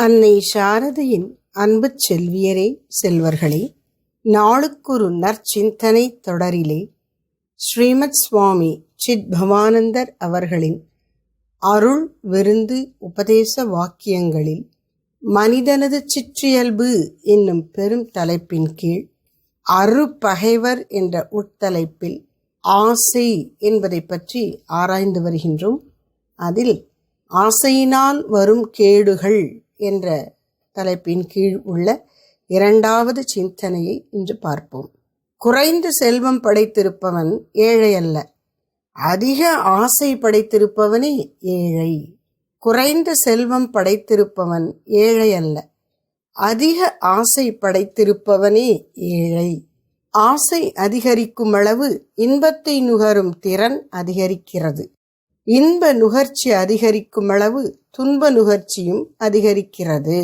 அன்னை சாரதையின் அன்பு செல்வியரே செல்வர்களே நாளுக்கொரு நற்சிந்தனை தொடரிலே ஸ்ரீமத் சுவாமி சித் பவானந்தர் அவர்களின் அருள் விருந்து உபதேச வாக்கியங்களில் மனிதனது சிற்றியல்பு என்னும் பெரும் தலைப்பின் கீழ் அருப்பகைவர் என்ற உட்தலைப்பில் ஆசை என்பதை பற்றி ஆராய்ந்து வருகின்றோம். அதில் ஆசையினால் வரும் கேடுகள் என்ற தலைப்பின் கீழ் உள்ள இரண்டாவது சிந்தனையை இன்று பார்ப்போம். குறைந்த செல்வம் படைத்திருப்பவன் ஏழை அல்ல. அதிக ஆசை படைத்திருப்பவனே ஏழை. குறைந்த செல்வம் படைத்திருப்பவன் ஏழை அல்ல. அதிக ஆசை படைத்திருப்பவனே ஏழை. ஆசை அதிகரிக்கும் அளவு இன்பத்தை நுகரும் திறன் அதிகரிக்கிறது. இன்ப நுகர்ச்சி அதிகரிக்கும் அளவு துன்ப நுகர்ச்சியும் அதிகரிக்கிறது.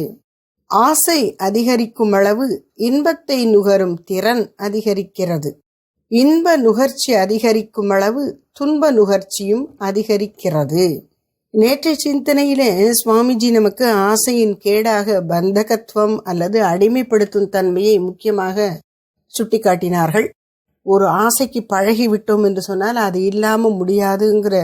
ஆசை அதிகரிக்கும் அளவு இன்பத்தை நுகரும் திறன் அதிகரிக்கிறது. இன்ப நுகர்ச்சி அதிகரிக்கும் அளவு துன்ப நுகர்ச்சியும் அதிகரிக்கிறது. நேற்றைய சிந்தனையிலே சுவாமிஜி நமக்கு ஆசையின் கேடாக பந்தகத்துவம் அல்லது அடிமைப்படுத்தும் தன்மையை முக்கியமாக சுட்டிக்காட்டினார்கள். ஒரு ஆசைக்கு பழகி விட்டோம் என்று சொன்னால் அது இல்லாமல் முடியாதுங்கிற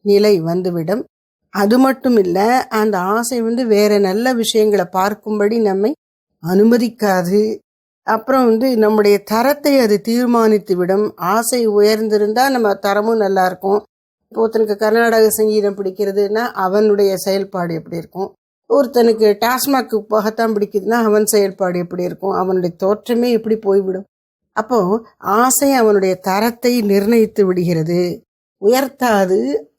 நிலை வந்துவிடும். அது மட்டும் இல்லை அந்த ஆசை வந்து வேற நல்ல விஷயங்களை பார்க்கும்படி நம்மை அனுமதிக்காது. அப்புறம் வந்து நம்முடைய தரத்தை அது தீர்மானித்து விடும் ஆசை உயர்ந்திருந்தா நம்ம தரமும் நல்லா இருக்கும். இப்போ ஒருத்தனுக்கு கர்நாடக சங்கீதம் பிடிக்கிறதுனா அவனுடைய செயல்பாடு எப்படி இருக்கும்? ஒருத்தனுக்கு டாஸ்மாக் போகத்தான் பிடிக்குதுன்னா அவன் செயல்பாடு எப்படி இருக்கும்? அவனுடைய தோற்றமே எப்படி போய்விடும்? அப்போ ஆசை அவனுடைய தரத்தை நிர்ணயித்து விடுகிறது. உயர்த்தாது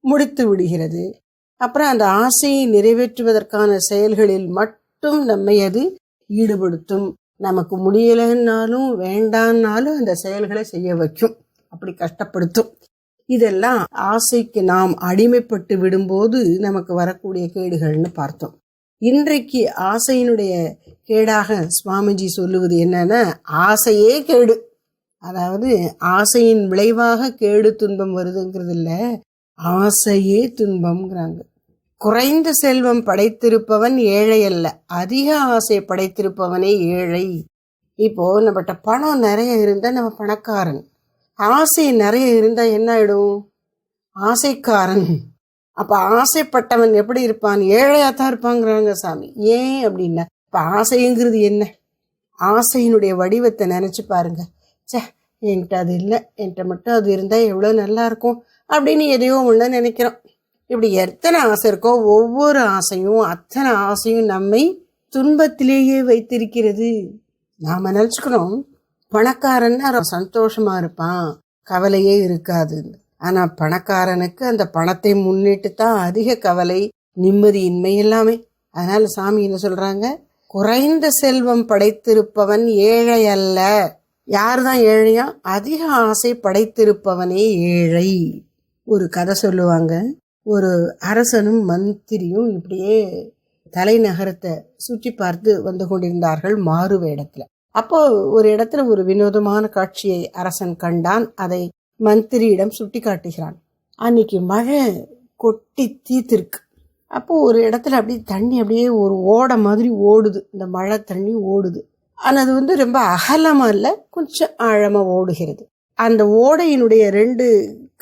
முடித்து விடுகிறது. அப்புறம் அந்த ஆசையை நிறைவேற்றுவதற்கான செயல்களில் மட்டும் நம்மை அது ஈடுபடுத்தும். நமக்கு முடியலைன்னாலும் வேண்டான்னாலும் அந்த செயல்களை செய்ய வைக்கும். அப்படி கஷ்டப்படுத்தும். இதெல்லாம் ஆசைக்கு நாம் அடிமைப்பட்டு விடும்போது நமக்கு வரக்கூடிய கேடுகள்னு பார்த்தோம். இன்றைக்கு ஆசையினுடைய கேடாக சுவாமிஜி சொல்லுவது என்னன்னா ஆசையே கேடு. அதாவது ஆசையின் விளைவாக கேடு துன்பம் வருதுங்கிறது இல்லை ஆசையே துன்பம்ங்கிறாங்க. குறைந்த செல்வம் படைத்திருப்பவன் ஏழை அல்ல. அதிக ஆசை படைத்திருப்பவனே ஏழை. இப்போ நம்மகிட்ட பணம் நிறைய இருந்தால் நம்ம பணக்காரன். ஆசை நிறைய இருந்தால் என்ன ஆயிடும் ஆசைக்காரன். அப்போ ஆசைப்பட்டவன் எப்படி இருப்பான்? ஏழையாக தான் இருப்பாங்கிறாங்க சாமி. ஏன் அப்படின்னா இப்போ ஆசைங்கிறது என்ன? ஆசையினுடைய வடிவத்தை நினச்சி பாருங்க. சே என்கிட்ட அது இல்லை. என்கிட்ட மட்டும் அது இருந்தால் எவ்வளோ நல்லாயிருக்கும் அப்படின்னு எதையோ ஒன்று நினைக்கிறோம். இப்படி எத்தனை ஆசை இருக்கோ ஒவ்வொரு ஆசையும் அத்தனை ஆசையும் நம்மை துன்பத்திலேயே வைத்திருக்கிறது. நாம் நினச்சிக்கணும் பணக்காரன்னா அவன் இருப்பான் கவலையே இருக்காது. ஆனால் பணக்காரனுக்கு அந்த பணத்தை முன்னிட்டு தான் அதிக கவலை நிம்மதியின்மை எல்லாமே. அதனால் சாமி என்ன சொல்கிறாங்க குறைந்த செல்வம் படைத்திருப்பவன் ஏழை அல்ல. யார் தான் ஏழையா அதிக ஆசை படைத்திருப்பவனே ஏழை. ஒரு கதை சொல்லுவாங்க. ஒரு அரசனும் மந்திரியும் இப்படியே தலைநகரத்தை சுற்றி பார்த்து வந்து கொண்டிருந்தார்கள் மாறு வேடத்துல அப்போ ஒரு இடத்துல ஒரு வினோதமான காட்சியை அரசன் கண்டான். அதை மந்திரியிடம் சுட்டி காட்டுகிறான் அன்னைக்கு மழை கொட்டி தீத்திருக்கு. அப்போ ஒரு இடத்துல அப்படியே தண்ணி அப்படியே ஒரு ஓட மாதிரி ஓடுது. இந்த மழை தண்ணி ஓடுது. ஆனால் அது வந்து ரொம்ப அகலமாக இல்லை கொஞ்சம் ஆழமாக ஓடுகிறது. அந்த ஓடையினுடைய ரெண்டு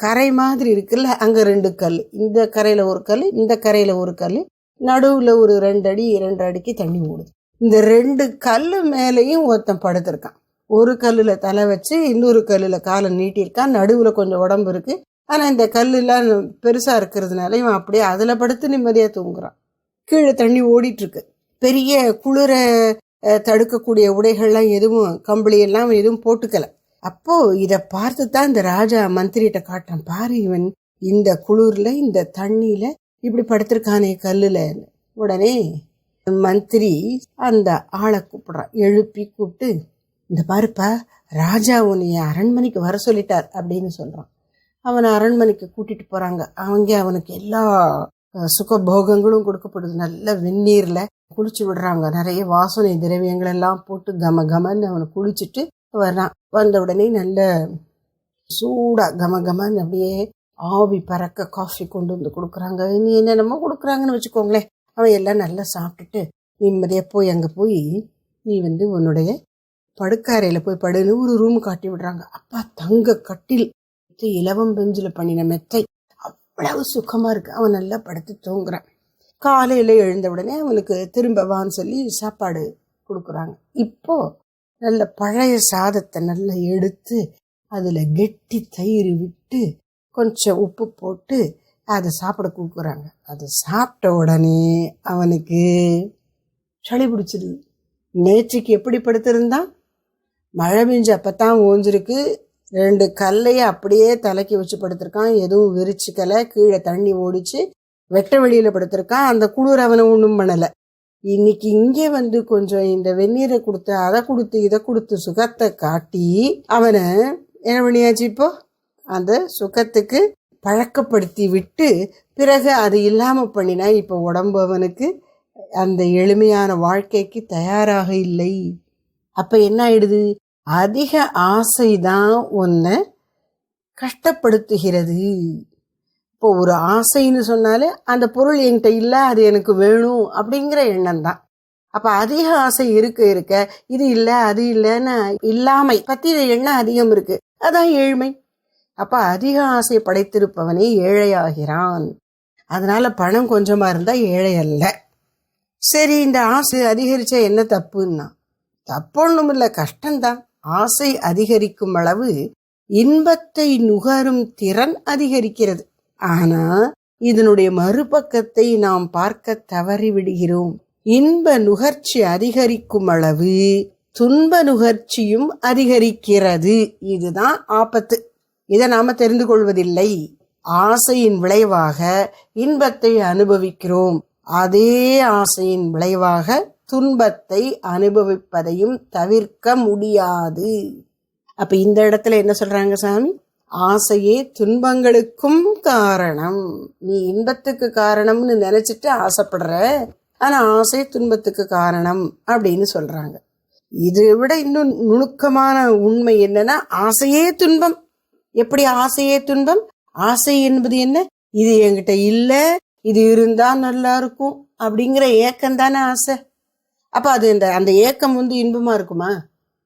கரை மாதிரி இருக்குல்ல அங்கே ரெண்டு கல். இந்த கரையில் ஒரு கல் இந்த கரையில் ஒரு கல். நடுவில் ஒரு ரெண்டு அடி இரண்டு அடிக்கு தண்ணி ஓடுது. இந்த ரெண்டு கல் மேலேயும் ஒருத்தன் படுத்திருக்கான். ஒரு கல்லில் தலை வச்சு இன்னொரு கல்லில் காலை நீட்டியிருக்கான். நடுவில் கொஞ்சம் உடம்பு இருக்குது ஆனால் இந்த கல்லுலாம் பெருசாக இருக்கிறதுனால இவன் அப்படியே அதில் படுத்து நிம்மதியாக தூங்குறான். கீழே தண்ணி ஓடிட்டுருக்கு பெரிய குளிர தடுக்கக்கூடிய உடைகள்லாம் எதுவும் கம்பளி எல்லாம் எதுவும் போட்டுக்கல. அப்போ இதை பார்த்து தான் இந்த ராஜா மந்திரிகிட்ட காட்டுறான். பாரு இவன் இந்த குளிர்ல இந்த தண்ணியில இப்படி படுத்திருக்கானே கல்லுல. உடனே மந்திரி அந்த ஆளை கூப்பிடுறான் எழுப்பி கூப்பிட்டு இந்த பாருப்பா ராஜா உன்னைய அரண்மனைக்கு வர சொல்லிட்டார் அப்படின்னு சொல்றான். அவனை அரண்மனைக்கு கூட்டிட்டு போறாங்க. அவங்க அவனுக்கு எல்லா சுகபோகங்களும் கொடுக்கப்படுது. நல்ல வெந்நீரில் குளிச்சு விடுறாங்க. நிறைய வாசனை திரவியங்கள் எல்லாம் போட்டு கம கமன்னு அவனை குளிச்சுட்டு வர்றான். வந்த உடனே நல்ல சூடாக கம கமன்னு அப்படியே ஆவி பறக்க காஃபி கொண்டு வந்து கொடுக்குறாங்க. நீ என்னென்னமோ கொடுக்குறாங்கன்னு வச்சுக்கோங்களேன். அவன் எல்லாம் நல்லா சாப்பிட்டுட்டு நிம்மதியாக போய் அங்கே போய் நீ வந்து உன்னுடைய படுக்கறையில் போய் படுன்னு ஒரு ரூம் காட்டி விடுறாங்க. அப்பா தங்க கட்டில். இலவம் பெஞ்சில் பண்ணின மெத்தை. அவ்வளவு சுகமாக இருக்குது அவன் நல்லா படுத்து தூங்குறான். காலையில் எழுந்த உடனே அவனுக்கு திரும்ப வான்னு சொல்லி சாப்பாடு கொடுக்குறாங்க. இப்போது நல்ல பழைய சாதத்தை நல்லா எடுத்து அதில் கெட்டி தயிர் விட்டு கொஞ்சம் உப்பு போட்டு அதை சாப்பிட கொடுக்குறாங்க. அதை சாப்பிட்ட உடனே அவனுக்கு சளி பிடிச்சிருது. நேற்றுக்கு எப்படி படுத்திருந்தான்? மழை பெஞ்சு தான் ஓஞ்சிருக்கு. ரெண்டு கல்லையை அப்படியே தலைக்கு வச்சு படுத்திருக்கான். எதுவும் விரிச்சுக்கலை. கீழே தண்ணி ஓடிச்சு. வெட்ட வெளியில் படுத்திருக்கான். அந்த குளிர் அவனை ஒன்றும் பண்ணலை. இன்னைக்கு இங்கே வந்து கொஞ்சம் இந்த வெந்நீரை கொடுத்து அதை கொடுத்து இதை கொடுத்து சுகத்தை காட்டி அவனை என்ன பண்ணியாச்சு இப்போ? அந்த சுகத்துக்கு பழக்கப்படுத்தி விட்டு பிறகு அது இல்லாமல் பண்ணினா இப்போ உடம்பு அவனுக்கு அந்த எளிமையான வாழ்க்கைக்கு தயாராக இல்லை. அப்போ என்ன ஆயிடுது? அதிக ஆசை தான் உன்னை கஷ்டப்படுத்துகிறது. இப்போ ஒரு ஆசைன்னு சொன்னாலே அந்த பொருள் என்கிட்ட இல்லை அது எனக்கு வேணும் அப்படிங்கிற எண்ணம் தான் அப்போ அதிக ஆசை இருக்க இருக்க இது இல்லை அது இல்லைன்னு இல்லாமை பற்றி எண்ணம் அதிகம் இருக்கு. அதான் ஏழ்மை. அப்போ அதிக ஆசை படைத்திருப்பவனே ஏழையாகிறான். அதனால பணம் கொஞ்சமாக இருந்தால் ஏழை அல்ல. சரி இந்த ஆசை அதிகரித்தா என்ன தப்புன்னா தப்பு ஒன்றும் இல்லை கஷ்டம்தான். ஆசை அதிகரிக்கும் அளவு இன்பத்தை நுகரும் திறன் அதிகரிக்கிறது. ஆனா இதனுடைய மறுபக்கத்தை நாம் பார்க்க தவறிவிடுகிறோம். இன்ப நுகர்ச்சி அதிகரிக்கும் அளவு துன்ப நுகர்ச்சியும் அதிகரிக்கிறது. இதுதான் ஆபத்து. இதை நாம தெரிந்து கொள்வதில்லை. ஆசையின் விளைவாக இன்பத்தை அனுபவிக்கிறோம். அதே ஆசையின் விளைவாக துன்பத்தை அனுபவிப்பதையும் தவிர்க்க முடியாது. அப்ப இந்த இடத்துல என்ன சொல்றாங்க சாமி? ஆசையே துன்பங்களுக்கும் காரணம். நீ இன்பத்துக்கு காரணம்னு நினைச்சிட்டு ஆசைப்படுற ஆனா ஆசை துன்பத்துக்கு காரணம் அப்படின்னு சொல்றாங்க. இதை விட இன்னும் நுணுக்கமான உண்மை என்னன்னா ஆசையே துன்பம். எப்படி ஆசையே துன்பம்? ஆசை என்பது என்ன? இது என்கிட்ட இல்ல இது இருந்தா நல்லா இருக்கும் அப்படிங்கிற ஏக்கம் தானே ஆசை. அப்போ அது இந்த அந்த ஏக்கம் வந்து இன்பமாக இருக்குமா?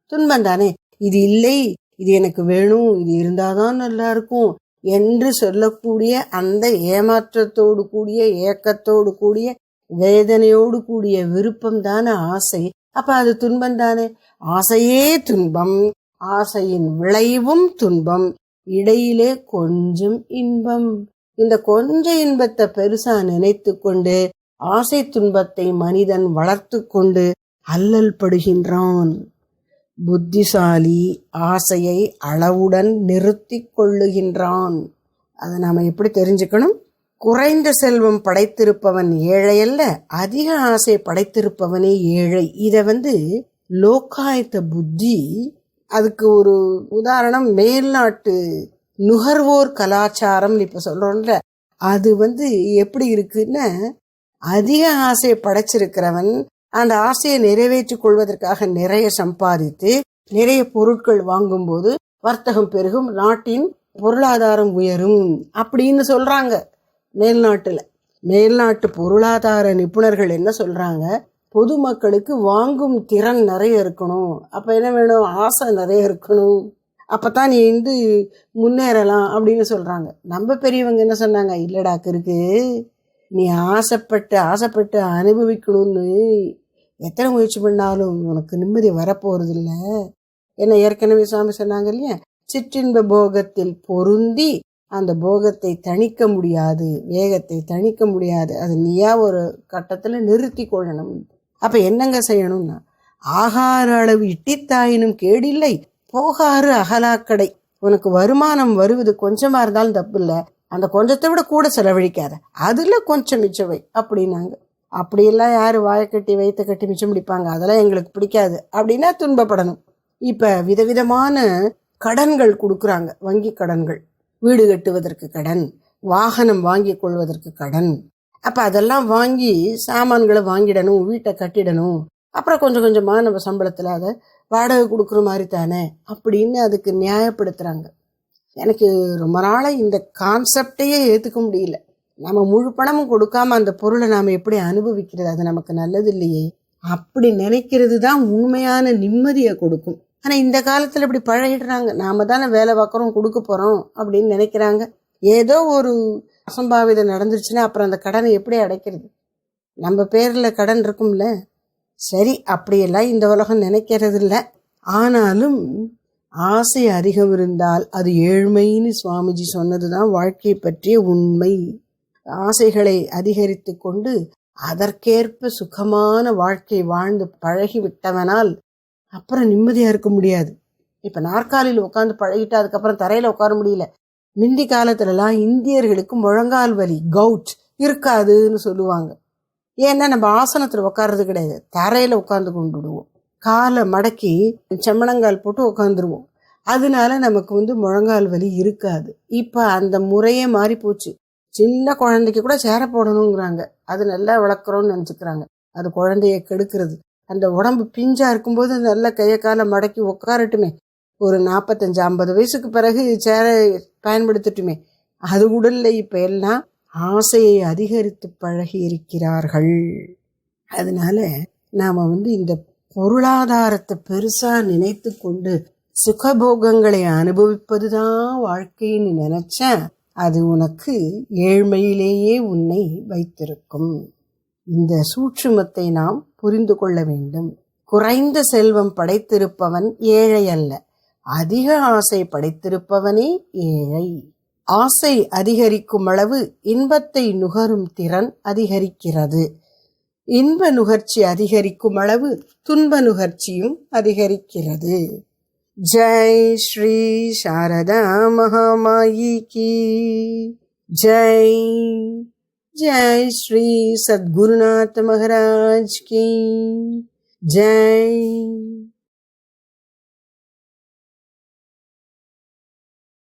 துன்பம் தானே. இது இல்லை இது எனக்கு வேணும் இது இருந்தாதான் நல்லா இருக்கும் என்று சொல்லக்கூடிய அந்த ஏமாற்றத்தோடு கூடிய ஏக்கத்தோடு கூடிய வேதனையோடு கூடிய விருப்பம் தானே ஆசை. அப்ப அது துன்பம் தானே. ஆசையே துன்பம் ஆசையின் விளைவும் துன்பம். இடையிலே கொஞ்சம் இன்பம். இந்த கொஞ்ச இன்பத்தை பெருசா நினைத்து கொண்டு ஆசை துன்பத்தை மனிதன் வளர்த்து கொண்டு அல்லல் படுகின்றான். புத்திசாலி ஆசையை அளவுடன் நிறுத்தி கொள்ளுகின்றான். அதை நாம் எப்படி தெரிஞ்சுக்கணும்? குறைந்த செல்வம் படைத்திருப்பவன் ஏழை அல்ல அதிக ஆசை படைத்திருப்பவனே ஏழை. இதை வந்து லோக்காயத்த புத்தி அதுக்கு ஒரு உதாரணம் மேல்நாட்டு நுகர்வோர் கலாச்சாரம் இப்போ சொல்கிறோம்ல அது வந்து எப்படி இருக்குன்னா அதிக ஆசையை படைச்சிருக்கிறவன் அந்த ஆசையை நிறைவேற்றிக் கொள்வதற்காக நிறைய சம்பாதித்து நிறைய பொருட்கள் வாங்கும்போது வர்த்தகம் பெருகும் நாட்டின் பொருளாதாரம் உயரும் அப்படின்னு சொல்றாங்க மேல்நாட்டுல. மேல்நாட்டு பொருளாதார நிபுணர்கள் என்ன சொல்றாங்க? பொதுமக்களுக்கு வாங்கும் திறன் நிறைய இருக்கணும். அப்ப என்ன வேணும்? ஆசை நிறைய இருக்கணும். அப்பதான் நீ வந்து முன்னேறலாம் அப்படின்னு சொல்றாங்க. நம்ம பெரியவங்க என்ன சொன்னாங்க? இல்லடா இருக்கு நீ ஆசைப்பட்டு ஆசைப்பட்டு அனுபவிக்கணும்னு எத்தனை முயற்சி பண்ணாலும் உனக்கு நிம்மதி வரப்போகிறது இல்லை என்ன ஏற்கனவே சுவாமி சொன்னாங்க இல்லையா? சிற்றின்ப போகத்தில் பொருந்தி அந்த போகத்தை தணிக்க முடியாது வேகத்தை தணிக்க முடியாது. அது நீயா ஒரு கட்டத்தில் நிறுத்தி கொள்ளணும். அப்போ என்னங்க செய்யணும்னா ஆகார அளவு இட்டித்தாயினும் கேடில்லை போகாறு அகலாக்கடை. உனக்கு வருமானம் வருவது கொஞ்சமாக இருந்தாலும் தப்பு இல்லை அந்த கொஞ்சத்தை விட கூட செலவழிக்காத. அதில் கொஞ்சம் மிச்சவை அப்படின்னாங்க. அப்படியெல்லாம் யார் வாயை கட்டி வயிற்ற கட்டி மிச்சம் பிடிப்பாங்க? அதெல்லாம் எங்களுக்கு பிடிக்காது. அப்படின்னா துன்பப்படணும். இப்போ விதவிதமான கடன்கள் கொடுக்குறாங்க. வங்கி கடன்கள். வீடு கட்டுவதற்கு கடன். வாகனம் வாங்கி கொள்வதற்கு கடன். அப்போ அதெல்லாம் வாங்கி சாமான்களை வாங்கிடணும் வீட்டை கட்டிடணும். அப்புறம் கொஞ்சம் கொஞ்சமாக நம்ம சம்பளத்தில் அதை வாடகை கொடுக்குற மாதிரி தானே? அப்படின்னு அதுக்கு நியாயப்படுத்துகிறாங்க எனக்கு ரொம்ப நாளாக இந்த கான்செப்டையே ஏற்றுக்க முடியல. நம்ம முழு பணமும் கொடுக்காம அந்த பொருளை நாம் எப்படி அனுபவிக்கிறது? அது நமக்கு நல்லது இல்லையே. அப்படி நினைக்கிறது தான் உண்மையான நிம்மதியை கொடுக்கும். ஆனால் இந்த காலத்தில் இப்படி பழகிடுறாங்க. நாம தானே வேலை பார்க்குறோம் கொடுக்க போகிறோம் அப்படின்னு நினைக்கிறாங்க. ஏதோ ஒரு அசம்பாவிதம் நடந்துருச்சுன்னா அப்புறம் அந்த கடனை எப்படி அடைக்கிறது? நம்ம பேரில் கடன் இருக்கும்ல. சரி அப்படியெல்லாம் இந்த உலகம் நினைக்கிறது இல்லை ஆனாலும் ஆசை அதிகம் இருந்தால் அது ஏழ்மைன்னு சுவாமிஜி சொன்னது தான் வாழ்க்கை பற்றிய உண்மை. ஆசைகளை அதிகரித்து கொண்டு அதற்கேற்ப சுகமான வாழ்க்கை வாழ்ந்து பழகி விட்டவனால் அப்புறம் நிம்மதியாக இருக்க முடியாது. இப்போ நாற்காலியில் உட்காந்து பழகிட்டு அதுக்கப்புறம் தரையில் உட்கார முடியல. முந்தி காலத்துலலாம் இந்தியர்களுக்கு முழங்கால் வலி கவுட் இருக்காதுன்னு சொல்லுவாங்க. ஏன்னா நம்ம ஆசனத்தில் உட்கார்றது கிடையாது. தரையில் உட்காந்து கொண்டுடுவோம் காலை மடக்கி செம்மணங்கால் போட்டு உட்காந்துருவோம் அதனால நமக்கு வந்து முழங்கால் வலி இருக்காது. இப்போ அந்த முறையே மாறி போச்சு. சின்ன குழந்தைக்கு கூட சேர போடணுங்கிறாங்க. அது நல்லா வளர்க்குறோன்னு நினச்சிக்கிறாங்க. அது குழந்தைய கெடுக்கிறது. அந்த உடம்பு பிஞ்சா இருக்கும்போது நல்ல கையை காலை மடக்கி உட்காரட்டுமே ஒரு நாற்பத்தஞ்சு ஐம்பது வயசுக்கு பிறகு சேரை பயன்படுத்தட்டுமே. அது கூட இல்லை இப்போ எல்லாம் ஆசையை அதிகரித்து பழகி இருக்கிறார்கள். அதனால நாம் வந்து இந்த பொருளாதாரத்தை பெருசாக நினைத்து கொண்டு சுகபோகங்களை அனுபவிப்பது தான் வாழ்க்கைன்னு நினைச்சா அது உனக்கு ஏழ்மையிலேயே உன்னை வைத்திருக்கும். இந்த சூட்சுமத்தை நாம் புரிந்து கொள்ள வேண்டும். குறைந்த செல்வம் படைத்திருப்பவன் ஏழை அல்ல. அதிக ஆசை படைத்திருப்பவனே ஏழை. ஆசை அதிகரிக்கும் அளவு இன்பத்தை நுகரும் திறன் அதிகரிக்கிறது. இன்ப நுகர்ச்சி அதிகரிக்கும் அளவு துன்ப நுகர்ச்சியும் அதிகரிக்கிறது. ஜெய் ஸ்ரீ சாரதா மகாமாயி கி. ஜெய் ஜெய் ஸ்ரீ சத்குருநாத் மகாராஜ் கி. ஜெய்.